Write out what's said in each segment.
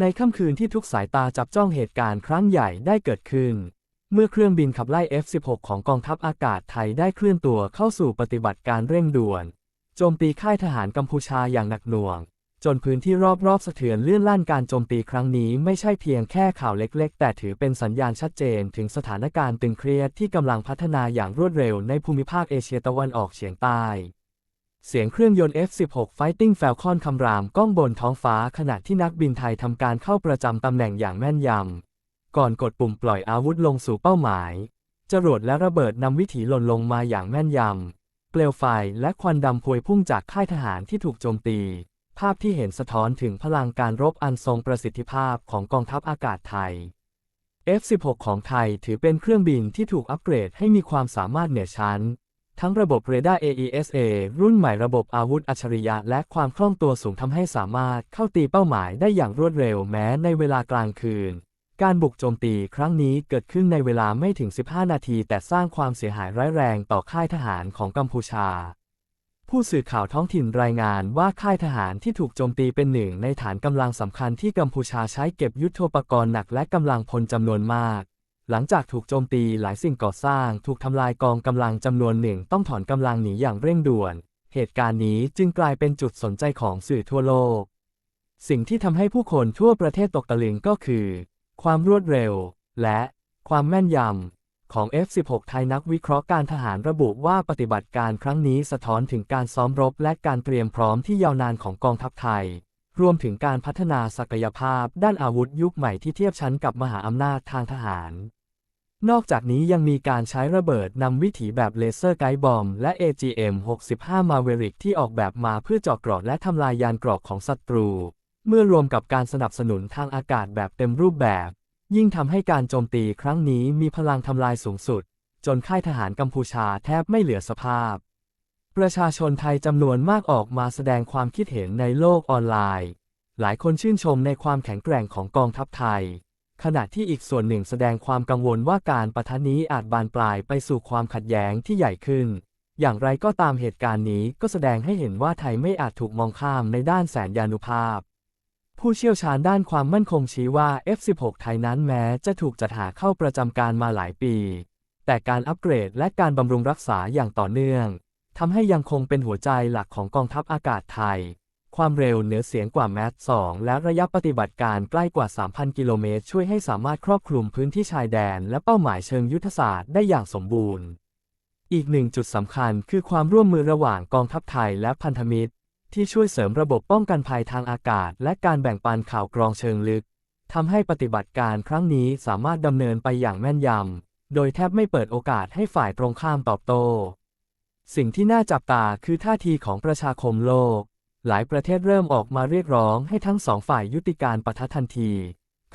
ในค่ำคืนที่ทุกสายตาจับจ้องเหตุการณ์ครั้งใหญ่ได้เกิดขึ้น เมื่อเครื่องบินขับไล่ F-16 ของกองทัพอากาศไทยได้เคลื่อนตัวเข้าสู่ปฏิบัติการเร่งด่วน โจมตีค่ายทหารกัมพูชาอย่างหนักหน่วง จนพื้นที่รอบๆสะเทือนเลื่อนลั่นการโจมตีครั้งนี้ไม่ใช่เพียงแค่ข่าวเล็กๆ แต่ถือเป็นสัญญาณชัดเจนถึงสถานการณ์ตึงเครียดที่กำลังพัฒนาอย่างรวดเร็วในภูมิภาคเอเชียตะวันออกเฉียงใต้ เสียงเครื่องยนต์ F-16 Fighting Falcon คำรามก้องบนท้องฟ้าขณะที่นักบินไทยทำการเข้าประจำตำแหน่งอย่างแม่นยำ ก่อนกดปุ่มปล่อยอาวุธลงสู่เป้าหมาย จรวดและระเบิดนำวิถีหล่นลงมาอย่างแม่นยำ เปลวไฟและควันดำพวยพุ่งจากค่ายทหารที่ถูกโจมตี ภาพที่เห็นสะท้อนถึงพลังการรบอันทรงประสิทธิภาพของกองทัพอากาศไทย F-16 ของไทยถือเป็นเครื่องบินที่ถูกอัปเกรดให้มีความสามารถเหนือชั้น ทั้งระบบเรดาร์ AESA รุ่นใหม่ระบบอาวุธอัจฉริยะและความคล่องตัวสูงทำให้สามารถเข้าตีเป้าหมายได้อย่างรวดเร็วแม้ในเวลากลางคืน การบุกโจมตีครั้งนี้เกิดขึ้นในเวลาไม่ถึง 15 นาที แต่สร้างความเสียหายร้ายแรงต่อค่ายทหารของกัมพูชา ผู้สื่อข่าวท้องถิ่นรายงานว่าค่ายทหารที่ถูกโจมตีเป็นหนึ่งในฐานกำลังสำคัญที่กัมพูชาใช้เก็บยุทโธปกรณ์หนักและกำลังพลจำนวนมาก หลังจากถูกโจมตีหลายสิ่งก่อสร้าง ถูกทำลายกองกำลังจำนวนหนึ่งต้องถอนกำลังหนีอย่างเร่งด่วน เหตุการณ์นี้จึงกลายเป็นจุดสนใจของสื่อทั่วโลก สิ่งที่ทำให้ผู้คนทั่วประเทศตกตะลึงก็คือ ความรวดเร็ว และความแม่นยำ ของ F-16 ไทยนักวิเคราะห์การทหารระบุว่าปฏิบัติการครั้งนี้สะท้อนถึงการซ้อมรบและการเตรียมพร้อมที่ยาวนานของกองทัพไทย รวมถึงการพัฒนาศักยภาพด้านอาวุธยุคใหม่ที่เทียบชั้นกับมหาอำนาจทางทหาร นอกจากนี้ยังมีการใช้ระเบิดนำวิถีแบบเลเซอร์ไกด์บอมและ AGM-65 Maverick ที่ออกแบบมาเพื่อเจาะเกราะและทำลายยานเกราะของศัตรู เมื่อรวมกับการสนับสนุนทางอากาศแบบเต็มรูปแบบ ยิ่งทำให้การโจมตีครั้งนี้มีพลังทำลายสูงสุด จนค่ายทหารกัมพูชาแทบไม่เหลือสภาพ ประชาชนไทยจำนวนมากออกมาแสดงความคิดเห็นในโลกออนไลน์ หลายคนชื่นชมในความแข็งแกร่งของกองทัพไทย ขณะที่อีกส่วนหนึ่งแสดงความกังวลว่าการประทะนี้อาจบานปลายไปสู่ความขัดแย้งที่ใหญ่ขึ้น อย่างไรก็ตามเหตุการณ์นี้ก็แสดงให้เห็นว่าไทยไม่อาจถูกมองข้ามในด้านแสนยานุภาพ ผู้เชี่ยวชาญด้านความมั่นคงชี้ว่า F-16 ไทยนั้นแม้จะถูกจัดหาเข้าประจำการมาหลายปี แต่การอัปเกรดและการบำรุงรักษาอย่างต่อเนื่องทำให้ยังคงเป็นหัวใจหลักของกองทัพอากาศไทย ความเร็วเหนือเสียงกว่าแมส2และระยะปฏิบัติการใกล้กว่า 3,000 กิโลเมตรช่วยให้สามารถครอบคลุมพื้นที่ชายแดน และเป้าหมายเชิงยุทธศาสตร์ได้อย่างสมบูรณ์ อีกหนึ่งจุดสำคัญคือความร่วมมือระหว่างกองทัพไทยและพันธมิตร ที่ช่วยเสริมระบบป้องกันภัยทางอากาศ และการแบ่งปันข่าวกรองเชิงลึกทำให้ปฏิบัติการครั้งนี้สามารถดำเนินไปอย่างแม่นยำ โดยแทบไม่เปิดโอกาสให้ฝ่ายตรงข้ามตอบโต้ สิ่งที่น่าจับตาคือท่าทีของประชาคมโลก หลายประเทศเริ่มออกมาเรียกร้องให้ทั้งสองฝ่ายยุติการปะทะทันที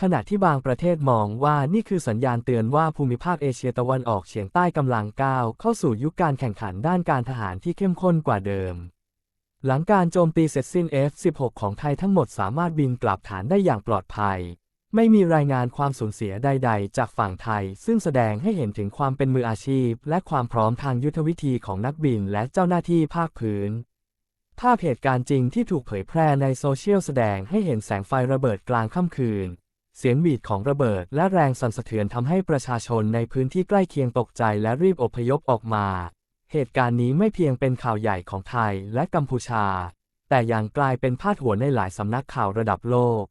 ขณะที่บางประเทศมองว่านี่คือสัญญาณเตือนว่าภูมิภาคเอเชียตะวันออกเฉียงใต้กำลังก้าวเข้าสู่ยุคการแข่งขันด้านการทหารที่เข้มข้นกว่าเดิม หลังการโจมตีเสร็จสิ้น F-16 ของไทยทั้งหมดสามารถบินกลับฐานได้อย่างปลอดภัย ไม่มีรายงานความสูญเสียใด ๆ จากฝั่งไทย ซึ่งแสดงให้เห็นถึงความเป็นมืออาชีพ และความพร้อมทางยุทธวิธีของนักบินและเจ้าหน้าที่ภาคพื้น ภาพเหตุการณ์จริงที่ถูกเผยแพร่ในโซเชียลแสดงให้เห็นแสงไฟระเบิดกลางค่ำคืน เสียงบีดของระเบิดและแรงสั่นสะเทือนทำให้ประชาชนในพื้นที่ใกล้เคียงตกใจและรีบอพยพออกมา เหตุการณ์นี้ไม่เพียงเป็นข่าวใหญ่ของไทยและกัมพูชา แต่ยังกลายเป็นพาดหัวในหลายสำนักข่าวระดับโลก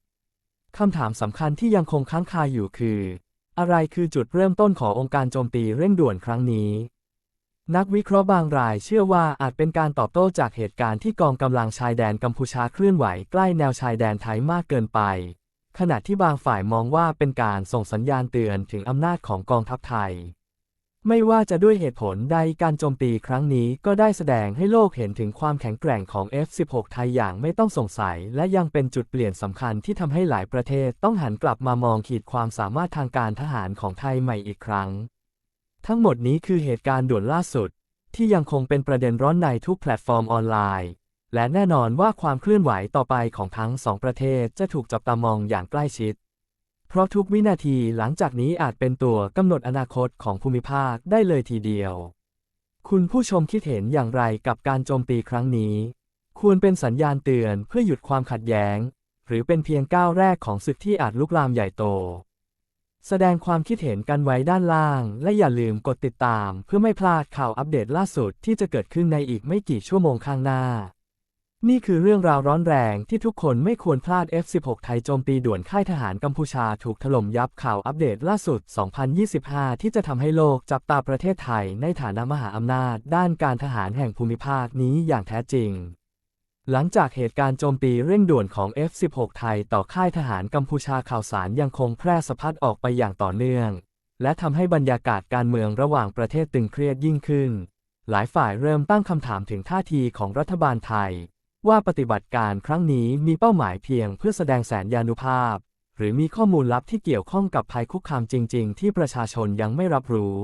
คำถามสำคัญที่ยังคงค้างคาอยู่คือ อะไรคือจุดเริ่มต้นขององค์การโจมตีเร่งด่วนครั้งนี้ นักวิเคราะห์บางรายเชื่อว่าอาจเป็นการตอบโต้จากเหตุการณ์ที่กองกำลังชายแดนกัมพูชาเคลื่อนไหวใกล้แนวชายแดนไทยมากเกินไป ขณะที่บางฝ่ายมองว่าเป็นการส่งสัญญาณเตือนถึงอำนาจของกองทัพไทย ไม่ว่าจะด้วยเหตุผลใดการโจมตีครั้งนี้ก็ได้แสดงให้โลกเห็นถึงความแข็งแกร่งของ F-16 ไทยอย่างไม่ต้องสงสัย และยังเป็นจุดเปลี่ยนสำคัญที่ทำให้หลายประเทศต้องหันกลับมามองขีดความสามารถทางการทหารของไทยใหม่อีกครั้ง ทั้งหมดนี้คือเหตุการณ์ด่วนล่าสุด ที่ยังคงเป็นประเด็นร้อนในทุกแพลตฟอร์มออนไลน์ และแน่นอนว่าความเคลื่อนไหวต่อไปของทั้งสองประเทศจะถูกจับตามองอย่างใกล้ชิด เพราะทุกวินาทีหลังจากนี้อาจเป็นตัวกำหนดอนาคตของภูมิภาคได้เลยทีเดียว คุณผู้ชมคิดเห็นอย่างไรกับการโจมตีครั้งนี้ ควรเป็นสัญญาณเตือนเพื่อหยุดความขัดแย้ง หรือเป็นเพียงก้าวแรกของศึกที่อาจลุกลามใหญ่โต แสดงความคิดเห็นกันไว้ด้านล่าง และอย่าลืมกดติดตาม เพื่อไม่พลาดข่าวอัปเดตล่าสุดที่จะเกิดขึ้นในอีกไม่กี่ชั่วโมงข้างหน้า นี่คือเรื่องราวร้อนแรงที่ทุกคนไม่ควรพลาด F16 ไทยโจมตีด่วนค่ายทหารกัมพูชาถูกถล่มยับข่าวอัปเดตล่าสุด 2025 ที่จะทำให้โลกจับตาประเทศไทยในฐานะมหาอำนาจ ด้านการทหารแห่งภูมิภาคนี้อย่างแท้จริง หลังจากเหตุการณ์โจมตีเร่งด่วนของ F16 ไทยต่อค่ายทหารกัมพูชาข่าวสารยังคงแพร่สะพัดออกไปอย่างต่อเนื่อง และทำให้บรรยากาศการเมืองระหว่างประเทศตึงเครียดยิ่งขึ้น หลายฝ่ายเริ่มตั้งคำถามถึงท่าทีของรัฐบาลไทย ว่าปฏิบัติการครั้งนี้มีเป้าหมายเพียงเพื่อแสดงแสนยานุภาพ หรือมีข้อมูลลับที่เกี่ยวข้องกับภัยคุกคามจริง ๆ ที่ประชาชนยังไม่รับรู้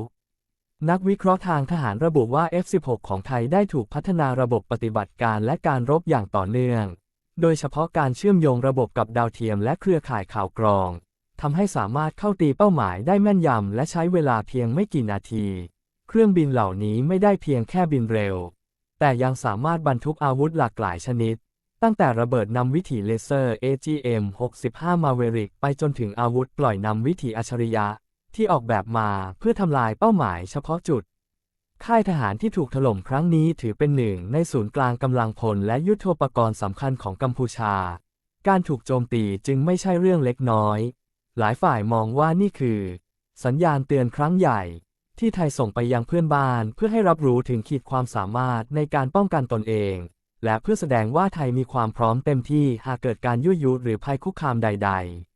นักวิเคราะห์ทางทหารระบุว่า F16 ของไทยได้ถูกพัฒนาระบบปฏิบัติการและการรบอย่างต่อเนื่อง โดยเฉพาะการเชื่อมโยงระบบกับดาวเทียมและเครือข่ายข่าวกรอง ทำให้สามารถเข้าตีเป้าหมายได้แม่นยำและใช้เวลาเพียงไม่กี่นาที เครื่องบินเหล่านี้ไม่ได้เพียงแค่บินเร็ว แต่ยังสามารถบรรทุกอาวุธหลากหลายชนิด ตั้งแต่ระเบิดนำวิถีเลเซอร์ AGM-65 Maverick ไปจนถึงอาวุธปล่อยนำวิถีอัจฉริยะ ที่ออกแบบมาเพื่อทำลายเป้าหมายเฉพาะจุด ค่ายทหารที่ถูกถล่มครั้งนี้ถือเป็นหนึ่งในศูนย์กลางกำลังพลและยุทโธปกรณ์สำคัญของกัมพูชา การถูกโจมตีจึงไม่ใช่เรื่องเล็กน้อย หลายฝ่ายมองว่านี่คือ สัญญาณเตือนครั้งใหญ่ ที่ไทยส่งไปยังเพื่อนบ้านเพื่อให้รับรู้ถึงขีดความสามารถในการป้องกันตนเอง และเพื่อแสดงว่าไทยมีความพร้อมเต็มที่หากเกิดการยั่วยุหรือภัยคุกคามใด ๆ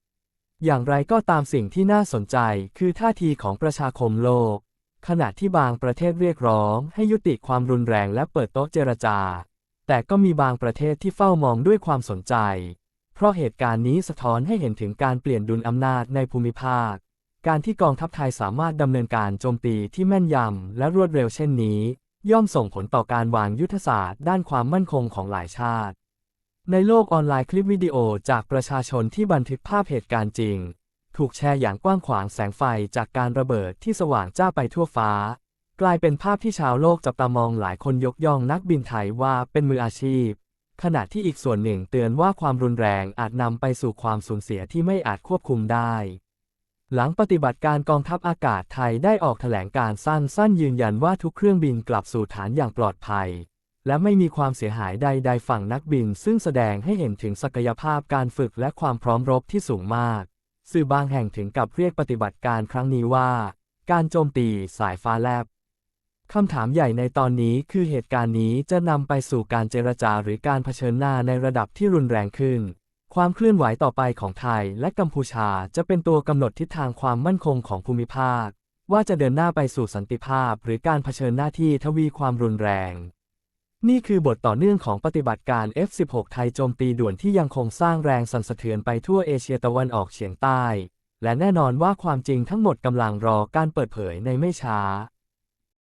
อย่างไรก็ตามสิ่งที่น่าสนใจคือท่าทีของประชาคมโลก ขณะที่บางประเทศเรียกร้องให้ยุติความรุนแรงและเปิดโต๊ะเจรจา แต่ก็มีบางประเทศที่เฝ้ามองด้วยความสนใจ เพราะเหตุการณ์นี้สะท้อนให้เห็นถึงการเปลี่ยนดุลอำนาจในภูมิภาค การที่กองทัพไทยสามารถดำเนินการโจมตีที่แม่นยำและรวดเร็วเช่นนี้ ย่อมส่งผลต่อการวางยุทธศาสตร์ด้านความมั่นคงของหลายชาติ ในโลกออนไลน์คลิปวิดีโอจากประชาชนที่บันทึกภาพเหตุการณ์จริง ถูกแชร์อย่างกว้างขวางแสงไฟจากการระเบิดที่สว่างจ้าไปทั่วฟ้า กลายเป็นภาพที่ชาวโลกจับตามองหลายคนยกย่องนักบินไทยว่าเป็นมืออาชีพ ขณะที่อีกส่วนหนึ่งเตือนว่าความรุนแรงอาจนำไปสู่ความสูญเสียที่ไม่อาจควบคุมได้ หลังปฏิบัติการกองทัพอากาศไทยได้ออกแถลงการสั้นๆ ยืนยันว่าทุกเครื่องบินกลับสู่ฐานอย่างปลอดภัย และไม่มีความเสียหายใดๆฝั่งนักบิน ซึ่งแสดงให้เห็นถึงศักยภาพการฝึกและความพร้อมรบที่สูงมาก สื่อบางแห่งถึงกับเรียกปฏิบัติการครั้งนี้ว่า การโจมตีสายฟ้าแลบคำถามใหญ่ในตอนนี้คือเหตุการณ์นี้จะนำไปสู่การเจรจาหรือการเผชิญหน้าในระดับที่รุนแรงขึ้น ความเคลื่อนไหวต่อไปของไทยและกัมพูชาจะเป็นตัวกำหนดทิศทางความมั่นคงของภูมิภาค ว่าจะเดินหน้าไปสู่สันติภาพ หรือการเผชิญหน้าที่ทวีความรุนแรง นี่คือบทต่อเนื่องของปฏิบัติการ F16 ไทยโจมตีด่วนที่ยังคงสร้างแรงสั่นสะเทือนไปทั่วเอเชียตะวันออกเฉียงใต้ และแน่นอนว่าความจริงทั้งหมดกำลังรอการเปิดเผยในไม่ช้า